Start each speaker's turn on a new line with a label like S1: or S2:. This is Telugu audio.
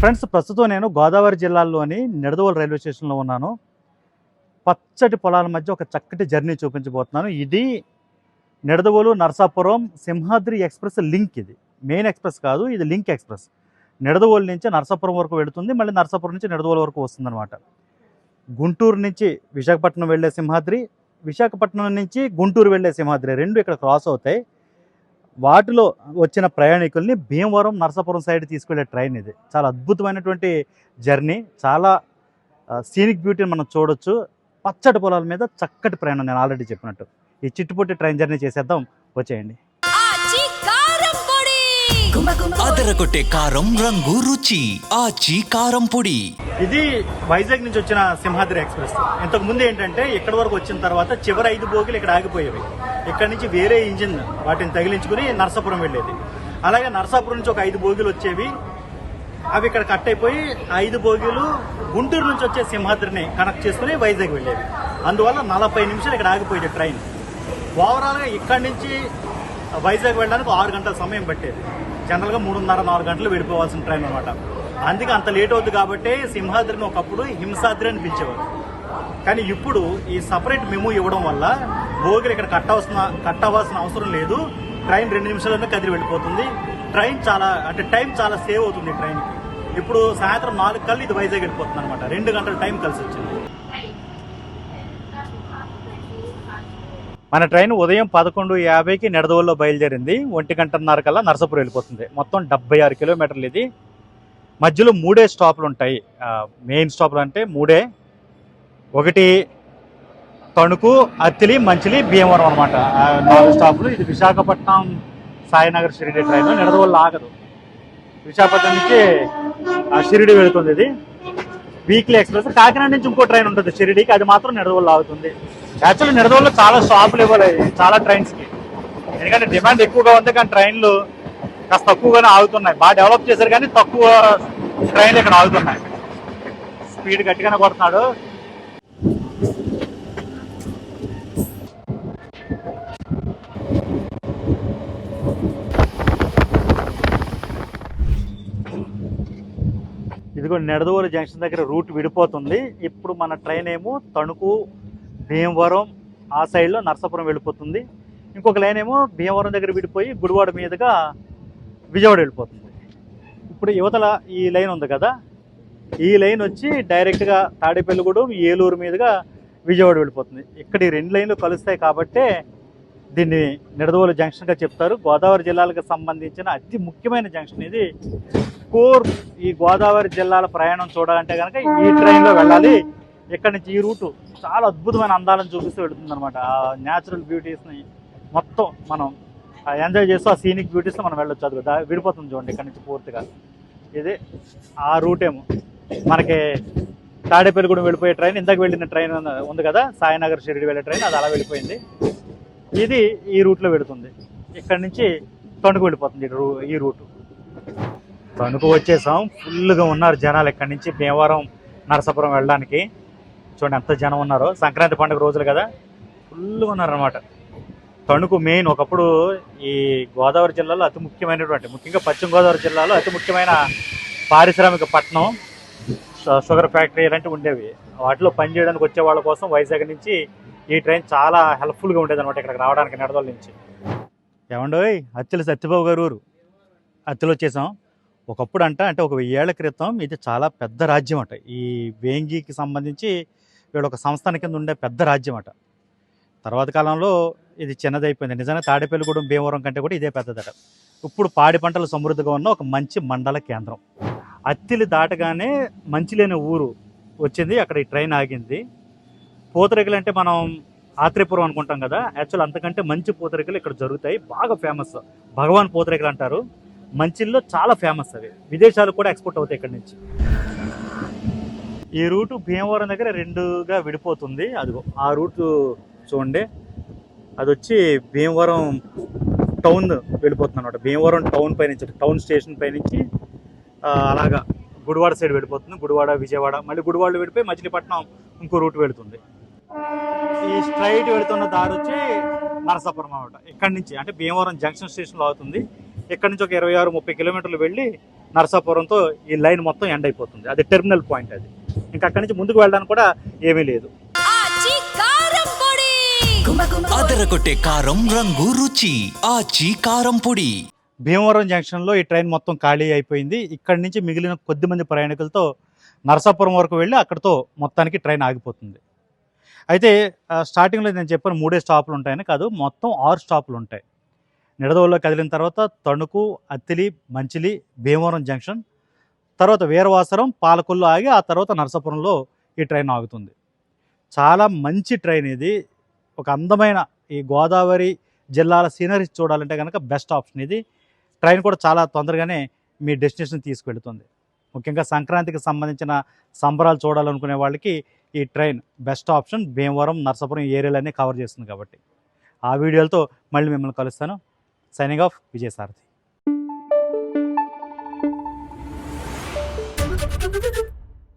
S1: ఫ్రెండ్స్ ప్రస్తుతం నేను గోదావరి జిల్లాలోని నిడదవోలు రైల్వే స్టేషన్లో ఉన్నాను. పచ్చటి పొలాల మధ్య ఒక చక్కటి జర్నీ చూపించబోతున్నాను. ఇది నిడదవోలు నరసాపురం సింహాద్రి ఎక్స్ప్రెస్ లింక్ ఇది. మెయిన్ ఎక్స్ప్రెస్ కాదు ఇది లింక్ ఎక్స్ప్రెస్. నిడదవోలు నుంచి నరసాపురం వరకు వెళుతుంది మళ్ళీ నరసాపురం నుంచి నిడదవోలు వరకు వస్తుందన్నమాట. గుంటూరు నుంచి విశాఖపట్నం వెళ్ళే సింహాద్రి విశాఖపట్నం నుంచి గుంటూరు వెళ్ళే సింహాద్రి రెండు ఇక్కడ క్రాస్ అవుతాయి. వాటిలో వచ్చిన ప్రయాణికుల్ని భీమవరం నరసాపురం సైడ్ తీసుకెళ్ళే ట్రైన్ ఇది. చాలా అద్భుతమైనటువంటి జర్నీ చాలా సీనిక్ బ్యూటీని మనం చూడొచ్చు. పచ్చటి పొలాల మీద చక్కటి ప్రయాణం నేను ఆల్రెడీ చెప్పినట్టు. ఈ చిట్టుపొట్టి ట్రైన్ జర్నీ చేసేద్దాం. వచ్చేయండి.
S2: అదరగొట్టే కారం రంగు రుచి. ఆచి కారం పొడి.
S1: ఇది వైజాగ్ నుంచి వచ్చిన సింహాద్రి ఎక్స్ప్రెస్. ఇంతకు ముందు ఏంటంటే ఇక్కడ వరకు వచ్చిన తర్వాత చివరి ఐదు బోగిలు ఇక్కడ ఆగిపోయేవి. ఇక్కడ నుంచి వేరే ఇంజిన్ వాటిని తగిలించుకుని నరసాపురం వెళ్ళేది. అలాగే నరసాపురం నుంచి ఒక ఐదు బోగిలు వచ్చేవి. అవి ఇక్కడ కట్ అయిపోయి ఐదు బోగీలు గుంటూరు నుంచి వచ్చే సింహాద్రిని కనెక్ట్ చేసుకుని వైజాగ్ వెళ్ళేవి. అందువల్ల నలభై నిమిషాలు ఇక్కడ ఆగిపోయేది ట్రైన్. ఓవరాల్గా ఇక్కడి నుంచి వైజాగ్ వెళ్ళడానికి ఆరు గంటల సమయం పట్టేది. జనరల్గా మూడున్నర నాలుగు గంటలు వెళ్ళిపోవాల్సిన ట్రైన్ అనమాట అందుకే అంత లేట్ అవుతుంది కాబట్టి సింహాద్రిని ఒకప్పుడు హింసాద్రి అని పిలిచేవారు. కానీ ఇప్పుడు ఈ సపరేట్ మెము ఇవ్వడం వల్ల భోగిలు ఇక్కడ కట్ అవసిన కట్ అవ్వాల్సిన అవసరం లేదు. ట్రైన్ రెండు నిమిషాలనే కదిలి వెళ్ళిపోతుంది. ట్రైన్ చాలా అంటే టైం చాలా సేవ్ అవుతుంది ట్రైన్కి ఇప్పుడు సాయంత్రం నాలుగు కల్లు ఇది వైజాగ్ వెళ్ళిపోతుంది అనమాట రెండు గంటల టైం కలిసి వచ్చింది మన ట్రైన్ ఉదయం పదకొండు యాభైకి నిడదవోల్లో బయలుదేరింది. ఒంటి గంటన్నర కల్లా నర్సపూర్ వెళ్ళిపోతుంది. మొత్తం డెబ్బై ఆరు కిలోమీటర్లు ఇది. మధ్యలో మూడే స్టాపులు ఉంటాయి. మెయిన్ స్టాపులు అంటే మూడే ఒకటి తణుకు అత్తిలి మంచిలి భీమవరం అనమాట నాలుగు స్టాపులు. ఇది విశాఖపట్నం సాయినగర్ షిరిడి ట్రైన్. నిడదవోళ్ళు ఆగదు. విశాఖపట్నం నుంచి ఆ షిరిడి వెళుతుంది ఇది. Weekly express. కాకినాడ నుంచి ఇంకో ట్రైన్ ఉంటుంది షిరిడికి. అది మాత్రం నిడదవోళ్ళు ఆగుతుంది. యాక్చువల్లీ నిడదవోళ్ళు చాలా స్టాపులు ఇవ్వాలి. చాలా ట్రైన్స్కి ఎందుకంటే డిమాండ్ ఎక్కువగా ఉంది కానీ ట్రైన్లు కాస్త తక్కువగానే ఆగుతున్నాయి. బాగా డెవలప్ చేశారు కానీ తక్కువ ట్రైన్లు ఇక్కడ ఆగుతున్నాయి. స్పీడ్ గట్టిగానే కొడుతున్నాడు. ఇదిగో నెడదవోలు జంక్షన్ దగ్గర రూట్ విడిపోతుంది. ఇప్పుడు మన ట్రైన్ ఏమో తణుకు భీమవరం ఆ సైడ్లో నర్సాపురం వెళ్ళిపోతుంది. ఇంకొక లైన్ ఏమో భీమవరం దగ్గర విడిపోయి గుడివాడ మీదుగా విజయవాడ వెళ్ళిపోతుంది. ఇప్పుడు యువతల ఈ లైన్ ఉంది కదా ఈ లైన్ వచ్చి డైరెక్ట్గా తాడేపల్లిగూడెం ఏలూరు మీదుగా విజయవాడ వెళ్ళిపోతుంది. ఇక్కడ ఈ రెండు లైన్లు కలుస్తాయి కాబట్టే దీన్ని నిడదవోలు జంక్షన్గా చెప్తారు. గోదావరి జిల్లాలకు సంబంధించిన అతి ముఖ్యమైన జంక్షన్ ఇది. కోర్ ఈ గోదావరి జిల్లాల ప్రయాణం చూడాలంటే కనుక ఈ ట్రైన్లో వెళ్ళాలి. ఇక్కడ నుంచి? ఈ రూటు చాలా అద్భుతమైన అందాలను చూపిస్తూ వెళుతుంది అనమాట ఆ న్యాచురల్ బ్యూటీస్ని మొత్తం మనం ఎంజాయ్ చేస్తూ ఆ సీనిక్ బ్యూటీస్లో మనం వెళ్ళొచ్చు. అది విడిపోతుంది చూడండి ఇక్కడ నుంచి పూర్తిగా. ఇది ఆ రూట్ ఏమో. మనకి తాడేపల్లిగూడెం వెళ్ళిపోయే ట్రైన్ ఇందాక వెళ్ళిన ట్రైన్ ఉంది- కదా? సాయినగర్ షిరిడి వెళ్ళే ట్రైన్ అది అలా వెళ్ళిపోయింది. ఇది ఈ రూట్లో వెళుతుంది. ఇక్కడ నుంచి తణుకు వెళ్ళిపోతుంది ఈ రూ- ఈ రూటు. తణుకు వచ్చేసాం. ఫుల్గా ఉన్నారు జనాలు ఇక్కడి నుంచి. భీమవరం నరసాపురం వెళ్ళడానికి. చూడండి ఎంత జనం ఉన్నారో. సంక్రాంతి పండుగ రోజులు కదా. ఫుల్గా ఉన్నారనమాట తణుకు మెయిన్ ఒకప్పుడు ఈ గోదావరి జిల్లాలో అతి ముఖ్యమైనటువంటి ముఖ్యంగా పశ్చిమ గోదావరి జిల్లాలో అతి ముఖ్యమైన పారిశ్రామిక పట్టణం షుగర్ ఫ్యాక్టరీ ఇలాంటివి ఉండేవి. వాటిలో పనిచేయడానికి వచ్చే వాళ్ళ కోసం వైజాగ్ నుంచి ఈ ట్రైన్ చాలా హెల్ప్ఫుల్గా ఉండేది అనమాట ఇక్కడికి రావడానికి నడదల నుంచి. ఏమండోయ్? అత్తిలి సత్యబాబు గారు ఊరు. అత్తిలి వచ్చేసాం. ఒకప్పుడు అంట అంటే ఒక వెయ్యేళ్ళ క్రితం ఇది చాలా పెద్ద రాజ్యం అంట. ఈ వేంగికి సంబంధించి వీళ్ళు ఒక సంస్థాన కింద ఉండే పెద్ద రాజ్యం అట. తర్వాత కాలంలో ఇది చిన్నదైపోయింది. నిజంగా తాడేపల్లిగూడెం భీమవరం కంటే కూడా ఇదే పెద్దదట. ఇప్పుడు పాడి పంటలు సమృద్ధిగా ఉన్న ఒక మంచి మండల కేంద్రం. అత్తిలి దాటగానే మంచిలేని ఊరు వచ్చింది. అక్కడ ఈ ట్రైన్ ఆగింది. పూతరేకులు అంటే మనం ఆత్రేపురం అనుకుంటాం కదా. యాక్చువల్ అంతకంటే మంచి పూతరేకులు ఇక్కడ జరుగుతాయి. బాగా ఫేమస్. భగవాన్ పూతరేకులు అంటారు. మంచిల్లో చాలా ఫేమస్ అవి. విదేశాలు కూడా ఎక్స్పోర్ట్ అవుతాయి ఇక్కడ నుంచి. ఈ రూటు భీమవరం దగ్గర రెండుగా విడిపోతుంది. అదిగో ఆ రూటు చూడండి. అది వచ్చి భీమవరం టౌన్ వెళ్ళిపోతుంది అనమాట భీమవరం టౌన్ పై నుంచి టౌన్ స్టేషన్ పై నుంచి అలాగా గుడివాడ సైడ్ వెళ్ళిపోతుంది. గుడివాడ విజయవాడ మళ్ళీ గుడివాడలో వెళ్ళిపోయి మచిలీపట్నం ఇంకో రూట్ వెళుతుంది. ఈ స్ట్రైట్ వెళుతున్న దారి వచ్చి నరసాపురం అనమాట ఇక్కడి నుంచి అంటే భీమవరం జంక్షన్ స్టేషన్లో అవుతుంది. ఇక్కడ నుంచి ఒక ఇరవై ఆరు ముప్పై కిలోమీటర్లు వెళ్ళి నరసాపురంతో ఈ లైన్ మొత్తం ఎండ్ అయిపోతుంది. అది టెర్మినల్ పాయింట్ అది. ఇంకా అక్కడి నుంచి ముందుకు వెళ్ళడానికి కూడా ఏమీ లేదు.
S2: అదరగొట్టే కారం రంగు రుచి ఆచి కారం పొడి.
S1: భీమవరం జంక్షన్లో ఈ ట్రైన్ మొత్తం ఖాళీ అయిపోయింది. ఇక్కడి నుంచి మిగిలిన కొద్ది మంది ప్రయాణికులతో నరసాపురం వరకు వెళ్ళి అక్కడితో మొత్తానికి ట్రైన్ ఆగిపోతుంది. అయితే స్టార్టింగ్లో నేను చెప్పాను మూడే స్టాపులు ఉంటాయని కాదు మొత్తం ఆరు స్టాపులు ఉంటాయి. నిడదవోలో కదిలిన తర్వాత తణుకు అత్తిలి మంచిలి భీమవరం జంక్షన్ తర్వాత వీరవాసరం పాలకొల్లు ఆగి ఆ తర్వాత నరసాపురంలో ఈ ట్రైన్ ఆగుతుంది. చాలా మంచి ట్రైన్ ఇది. ఒక అందమైన ఈ గోదావరి జిల్లాల సీనరీస్ చూడాలంటే కనుక బెస్ట్ ఆప్షన్ ఇది. ట్రైన్ కూడా చాలా తొందరగానే మీ డెస్టినేషన్ తీసుకెళ్తుంది. ముఖ్యంగా సంక్రాంతికి సంబంధించిన సంబరాలు చూడాలనుకునే వాళ్ళకి ఈ train best option. Bhimavaram Narsapuram ఏరియాలన్నీ cover చేస్తుంది కాబట్టి. ఆ వీడియోలతో మళ్ళీ మిమ్మల్ని కలుస్తాను. Signing off Vijayasarathi.